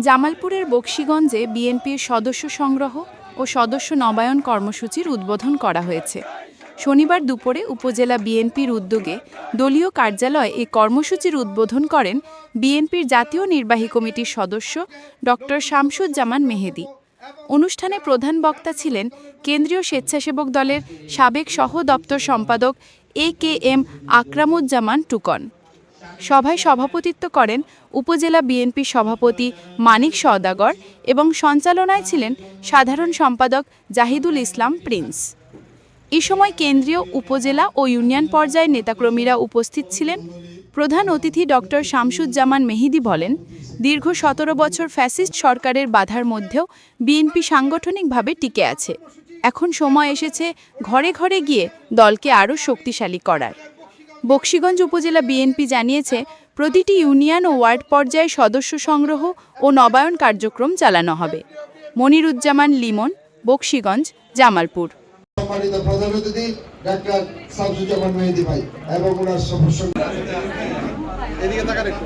জামালপুরের বক্সিগঞ্জে বিএনপির সদস্য সংগ্রহ ও সদস্য নবায়ন কর্মসূচির উদ্বোধন করা হয়েছে। শনিবার দুপুরে উপজেলা বিএনপির উদ্যোগে দলীয় কার্যালয়ে এই কর্মসূচির উদ্বোধন করেন বিএনপির জাতীয় নির্বাহী কমিটির সদস্য ডক্টর শামসুজ্জামান মেহেদি। অনুষ্ঠানে প্রধান বক্তা ছিলেন কেন্দ্রীয় স্বেচ্ছাসেবক দলের সাবেক সহ দপ্তর সম্পাদক এ কে এম আকরামুজ্জামান টুকন। সভায় সভাপতিত্ব করেন উপজেলা বিএনপি সভাপতি মানিক সওদাগর এবং সঞ্চালনায় ছিলেন সাধারণ সম্পাদক জাহিদুল ইসলাম প্রিন্স। এ সময় কেন্দ্রীয় উপজেলা ও ইউনিয়ন পর্যায়ের নেতাকর্মীরা উপস্থিত ছিলেন। প্রধান অতিথি ডক্টর শামসুজ্জামান মেহিদি বলেন, দীর্ঘ সতেরো বছর ফ্যাসিস্ট সরকারের বাধার মধ্যেও বিএনপি সাংগঠনিকভাবে টিকে আছে। এখন সময় এসেছে ঘরে ঘরে গিয়ে দলকে আরও শক্তিশালী করার। বক্সিগঞ্জ উপজেলা বিএনপি জানিয়েছে প্রতিটি ইউনিয়ন ও ওয়ার্ড পর্যায়ে সদস্য সংগ্রহ ও নবায়ন কার্যক্রম চালানো হবে। মনিরুজ্জামান লিমন বক্সিগঞ্জ জামালপুর। সম্মানিত প্রধান অতিথি ডাক্তার শামসুজ্জামান মেহেদি ভাই এবং ওনার এদিকে তাকান একটু।